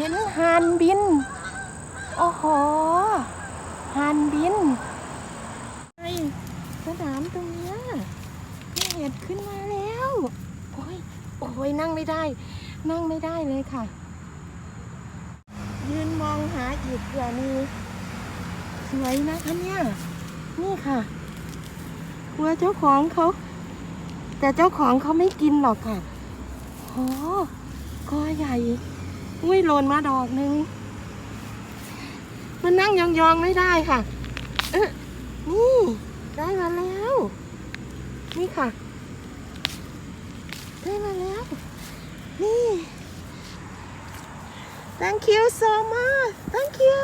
เห็นห่านบิน โอ้โหห่านบินไอสนามตรงเนี้ยพี่เห็ดขึ้นมาแล้ว โอ้ย โอ้ยนั่งไม่ได้ นั่งไม่ได้เลยค่ะ ยืนมองหาอีกเผื่อมีสวยนะคะเนี่ย นี่ค่ะกลัวเจ้าของเขา แต่เจ้าของเขาไม่กินหรอกค่ะโอ้กอใหญ่ อุ้ยหล่นมาดอกหนึ่งมันนั่งยองๆไม่ได้ค่ะเอ๊ะนี่ได้มาแล้ว นี่ค่ะ ได้มาแล้ว นี่ thank you so much thank you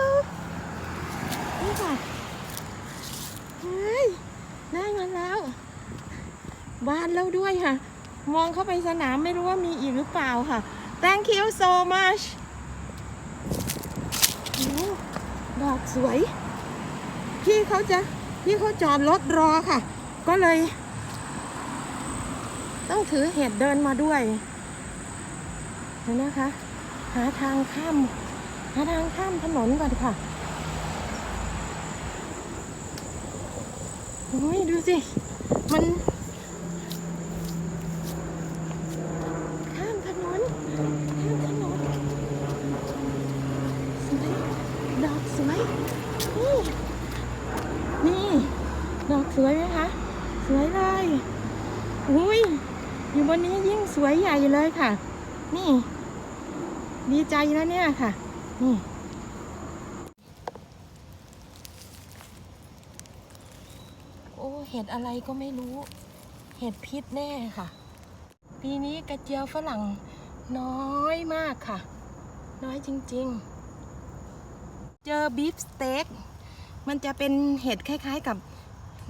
นี่ค่ะเฮ้ยได้มาแล้วบานแล้วด้วยค่ะ มองเข้าไปสนามไม่รู้ว่ามีอีกหรือเปล่าค่ะ thank you so much ดอกสวย พี่เขาจะพี่เขาจอดรถรอค่ะ ก็เลย ต้องถือเห็ดเดินมาด้วยเห็นนะคะ หาทางข้าม หาทางข้ามถนนก่อนค่ะโอ้ยดูสิ มัน ข้ามถนน ข้ามถนน สวย ดอกสวย นี่ นี่ ดอก สวยไหมคะ สวยเลยอุ้ยอยู่บนนี้ยิ่งสวยใหญ่เลยค่ะ นี่ ดีใจแล้วเนี่ยค่ะ นี่โอ้เห็ดอะไรก็ไม่รู้ เห็ดพิษแน่ค่ะ ปีนี้กระเจียวฝรั่งน้อยมากค่ะ น้อยจริง ๆ เจอบีฟสเต็กมันจะเป็นเห็ดคล้าย ๆกับ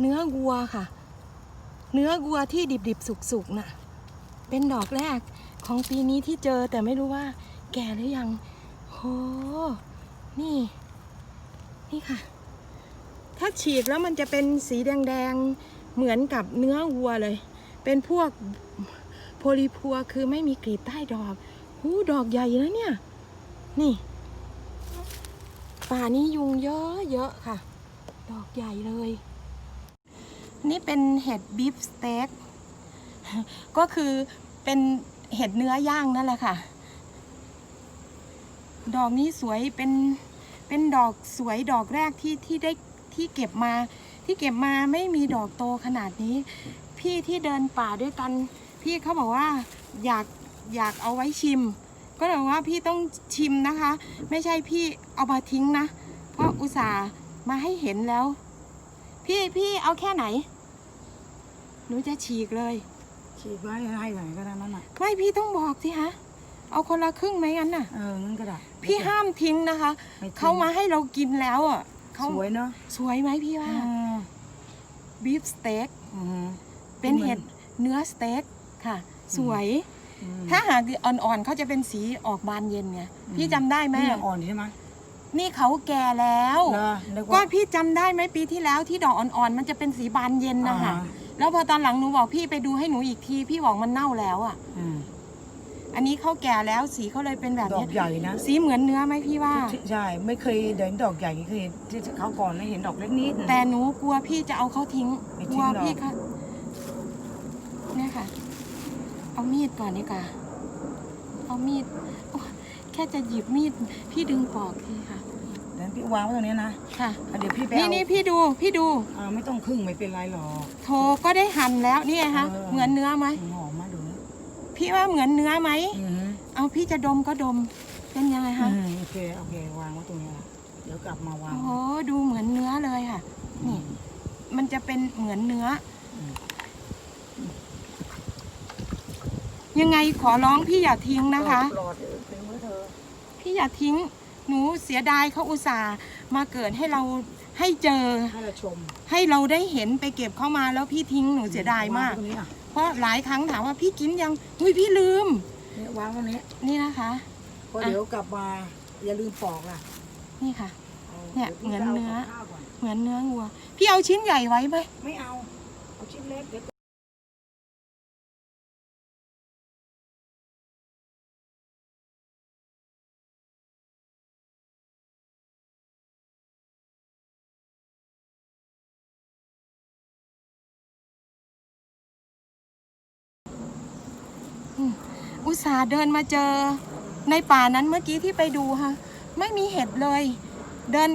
เนื้อวัวค่ะ เนื้อวัวที่ดิบๆ สุกๆน่ะ เป็นดอกแรกของปีนี้ที่เจอแต่ไม่รู้ว่าแก่หรือยังโหนี่ นี่ค่ะ ถ้าฉีกแล้วมันจะเป็นสีแดงๆ เหมือนกับเนื้อวัวเลย เป็นพวกโพลีพัวคือไม่มีกลีบใต้ดอกหูดอกใหญ่แล้วเนี่ย นี่ ป่านี้ยุงเยอะเยอะๆค่ะ ดอกใหญ่เลย นี่เป็นเห็ดบีฟสเต็กก็คือเป็นเห็ดเนื้อย่างนั่นแหละค่ะ ดอกนี้สวยเป็นเป็นดอกสวยดอกแรกที่ที่ได้ที่เก็บมา ที่เก็บมาไม่มีดอกโตขนาดนี้ พี่ที่เดินป่าด้วยกัน พี่เขาบอกว่าอยากอยากเอาไว้ชิม ก็เลยบอกว่าพี่ต้องชิมนะคะ ไม่ใช่พี่เอามาทิ้งนะเพราะอุตส่าห์มาให้เห็นแล้ว พี่พี่เอาแค่ไหน หนูจะฉีกเลยฉีดไว้ให้ไหนก็ได้นั่นน่ะไม่พี่ต้องบอกสิคะเอาคนละครึ่งไหมงั้นน่ะ เอองั้นก็ได้พี่ห้ามทิ้งนะคะไม่ทิ้งเขามาให้เรากินแล้วอะเขาสวยเนาะสวยไหมพี่อืว่ามบีฟสเต็กอืมเป็นเห็ดเนื้อสเต็กค่ะ สวยอืมถ้าหากอ่อนๆเขาจะเป็นสีออกบานเย็นไงอืมพี่จำได้ไหมนี่ยังอ่อนอยู่ใช่ไหมนี่เขาแก่แล้วเหรอนึกก็ว่าพี่จำได้ไหมปีที่แล้วที่ดอกอ่อนๆมันจะเป็นสีบานเย็นนะคะอ่าฮะ แล้วพอตอนหลังหนูบอกพี่ไปดูให้หนูอีกที พี่บอกมันเน่าแล้วอะ อืมอันนี้เขาแก่แล้วสีเขาเลยเป็นแบบดอเนี้กยใหญ่นะสีเหมือนเนื้อไหมพี่ว่า ใช่ไม่เคยเดินดอกใหญ่เคยเห็นที่เขาก่อนแล้วเห็นดอกเล็กนิด แต่หนูกลัวพี่จะเอาเขาทิ้ง ไม่กทิ้ลัวงหรอก พี่เขาเนี่ยค่ะ เอามีดก่อนดีกว่า เอามีดโอ๊ยแค่จะหยิบมีด พี่ดึงปอกทีค่ะ เดี๋ยวพี่วางไว้ตรงนี้นะค่ะ อะเดี๋ยวพี่ไปนี่เอานี่พี่ดูพี่ดู อ่าไม่ต้องครึ่งไม่เป็นไรหรอก โทก็ได้หั่นแล้วนี่ไงคะเออ เหมือนเนื้อไหมหอมมาดูนะพี่ว่าเหมือนเนื้อไหมอืมเอาพี่จะดมก็ดมเป็นยังไงคะอืมโอเคโอเควางไว้ตรงนี้ละเดี๋ยวกลับมาวางโอ้โหดูเหมือนเนื้อเลยค่ะ นี่ มันจะเป็นเหมือนเนื้ออมยังไงขอร้องพี่อย่าทิ้งนะคะปลอดเป็นมือเธอพี่อย่าทิ้ง หนูเสียดายเขาอุตส่าห์มาเกิดให้เราให้เจอ ให้เราชมให้เราได้เห็นไปเก็บเข้ามาแล้วพี่ทิ้งหนูเสียดายมาก วงไว้ตรงนี้อะเพราะหลายครั้งถามว่าพี่กินยังอุ้ยพี่ลืม เนี่ยวางตรงนี้นี่นะคะ เพราะเดี๋ยวกลับมาอย่าลืมปอกล่ะนี่ค่ะ อาเนี่ยดี๋วพี่เหมือนจะาเนื้อ กับข้าวก่อนเหมือนเนื้อวัว พี่เอาชิ้นใหญ่ไว้ไหม ไม่เอาเอาชิ้นเล็กเดี๋ยว อุตส่าห์เดินมาเจอในป่านั้นเมื่อกี้ที่ไปดูค่ะไม่มีเห็ดเลย เดิน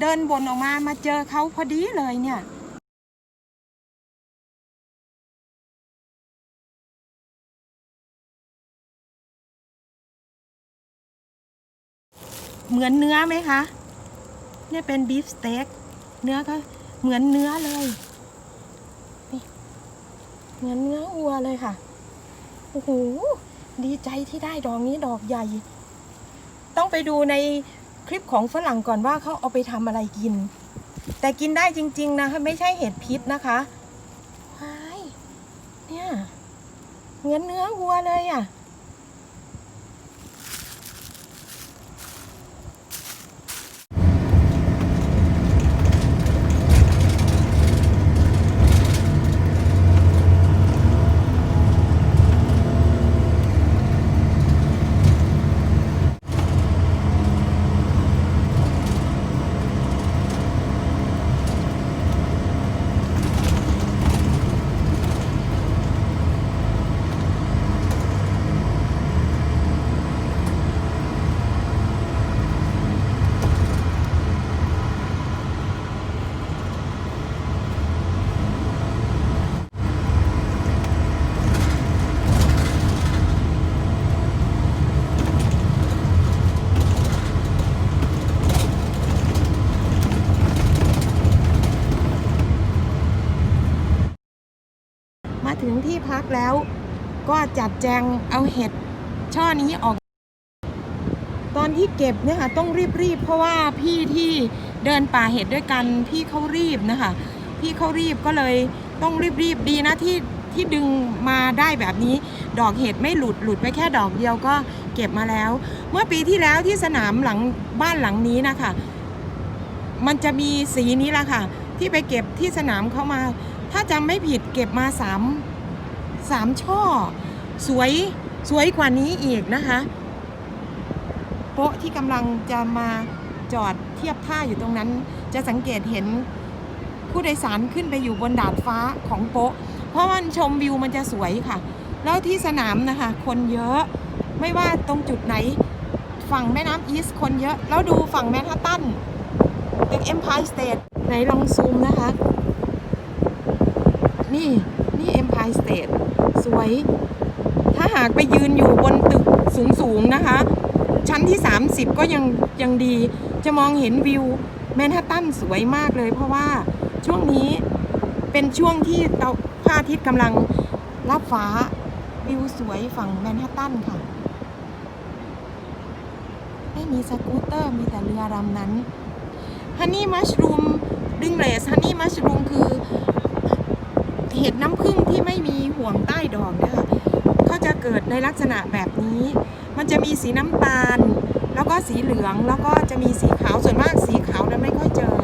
เดินบนออกมามาเจอเขาพอดีเลยเนี่ยเหมือนเนื้อไหมคะ เนี่ยเป็นบีฟสเต็ก เนื้อก็เหมือนเนื้อเลย เหมือนเนื้อวัวเลยค่ะ โอ้โห ดีใจที่ได้ดอกนี้ดอกใหญ่ ต้องไปดูในคลิปของฝรั่งก่อนว่าเขาเอาไปทำอะไรกิน แต่กินได้จริง ๆ นะคะไม่ใช่เห็ดพิษนะคะว้ายเนี่ย เหมือนเนื้อวัวเลยอะาถึงที่ พักแล้ว ก็จัดแจงเอาเห็ดช่อนี้ออก ตอนที่เก็บเนี่ยค่ะต้องรีบๆเพราะว่าพี่ที่เดินป่าเห็ดด้วยกันพี่เขารีบนะคะพี่เขารีบก็เลยต้องรีบๆดีนะที่ที่ดึงมาได้แบบนี้ ดอกเห็ดไม่หลุดหลุดไปแค่ดอกเดียวก็เก็บมาแล้ว เมื่อปีที่แล้วที่สนามหลังบ้านหลังนี้นะคะมันจะมีสีนี้ละค่ะ ที่ไปเก็บที่สนามเขามา ถ้าจำไม่ผิดเก็บมาสาม สามช่อ สวยสวยกว่านี้อีกนะคะโป๊ะที่กำลังจะมาจอดเทียบท่าอยู่ตรงนั้น จะสังเกตเห็นผู้โดยสารขึ้นไปอยู่บนดาดฟ้าของโป๊ะ เพราะมันชมวิวมันจะสวยค่ะ แล้วที่สนามนะคะ คนเยอะไม่ว่าตรงจุดไหน ฝั่งแม่น้ำอีสคนเยอะ แล้วดูฝั่งแมนฮัตตันตึกเอ็มพายสเตทไหนลองซูมนะคะ นี่ นี่เอ็มพายสเตท วย ถ้าหากไปยืนอยู่บนตึกสูงๆนะคะ ชั้นที่ 30 ก็ยังยังดี จะมองเห็นวิวแมนฮัตตันสวยมากเลย เพราะว่าช่วงนี้เป็นช่วงที่เตาพระอาทิตย์กำลังรับฟ้าวิวสวยฝั่งแมนฮัตตันค่ะ ไม่มีสกูตเตอร์มีแต่เรือลำนั้นฮันนี่มัชรูมดึงเลสฮันนี่มัชรูมคือ เห็ดน้ำผึ้งที่ไม่มีห่วงใต้ดอกนะคะเขาจะเกิดในลักษณะแบบนี้ มันจะมีสีน้ำตาล แล้วก็สีเหลืองแล้วก็จะมีสีขาวส่วนมากสีขาวนั้นไม่ค่อยเจอ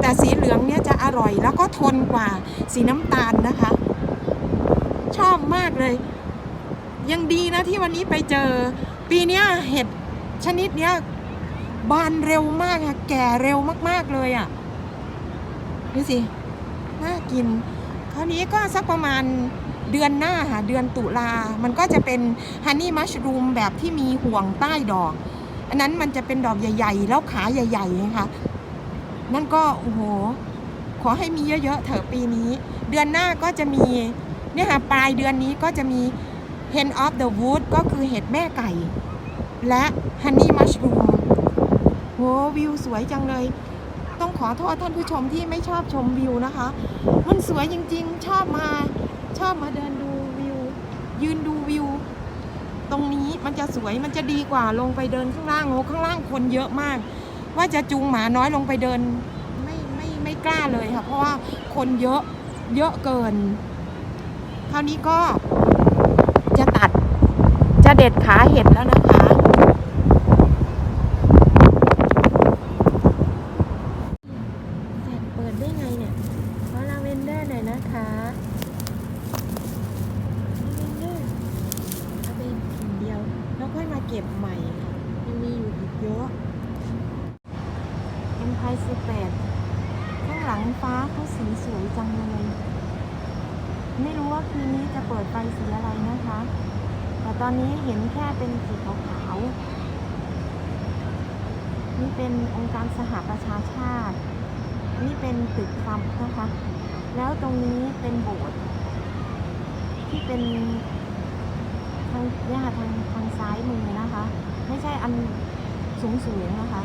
แต่สีเหลืองเนี่ยจะอร่อยแล้วก็ทนกว่าสีน้ำตาลนะคะ ชอบมากเลย ยังดีนะที่วันนี้ไปเจอ ปีนี้เห็ดชนิดเนี้ยบานเร็วมากค่ะแก่เร็วมากๆเลยอะ่ะดูสิน่ากิน คราวนี้ก็สักประมาณเดือนหน้าค่ะเดือนตุลา มันก็จะเป็นฮันนี่มัชรูมแบบที่มีห่วงใต้ดอก อันนั้นมันจะเป็นดอกใหญ่ ๆ แล้วขาใหญ่ๆนะคะนั่นก็โอ้โห ขอให้มีเยอะๆเถอะปีนี้ เดือนหน้าก็จะมีเนี่ยค่ะปลายเดือนนี้ก็จะมี Hen of the Wood ก็คือเห็ดแม่ไก่ และ Honey Mushroom โหวิวสวยจังเลย ต้องขอโทษท่านผู้ชมที่ไม่ชอบชมวิวนะคะ มันสวยจริงๆ ชอบมาชอบมาเดินดูวิว ยืนดูวิว ตรงนี้มันจะสวยมันจะดีกว่าลงไปเดินข้างล่างโอ้ข้างล่างคนเยอะมาก ว่าจะจูงหมาน้อยลงไปเดินไม่ไม่ไม่กล้าเลยค่ะ เพราะว่าคนเยอะเยอะเกินคราวนี้ก็จะตัดจะเด็ดขาเห็ดแล้วนะคะ แสบเปิดได้ไงเนี่ยขอลาเวนเดอร์หน่อยนะคะลาเวนเดอร์เอาไปกิ่งเดียว แล้วค่อยมาเก็บใหม่ค่ะ ยังมีอยู่อีกเยอะเอ็มพายสเปดข้างหลังฟ้าเขาสีสวยจังเลย ไม่รู้ว่าคืนนี้จะเปิดไฟสีอะไรนะคะ แต่ตอนนี้เห็นแค่เป็นสีขาวๆนี่เป็นองค์การสหประชาชาติ นี่เป็นตึกทรัมป์นะคะ แล้วตรงนี้เป็นโบสถ์ที่เป็นทางเนี่ยค่ะทางทางซ้ายมือนะคะ ไม่ใช่อันสูงสูงๆนะคะ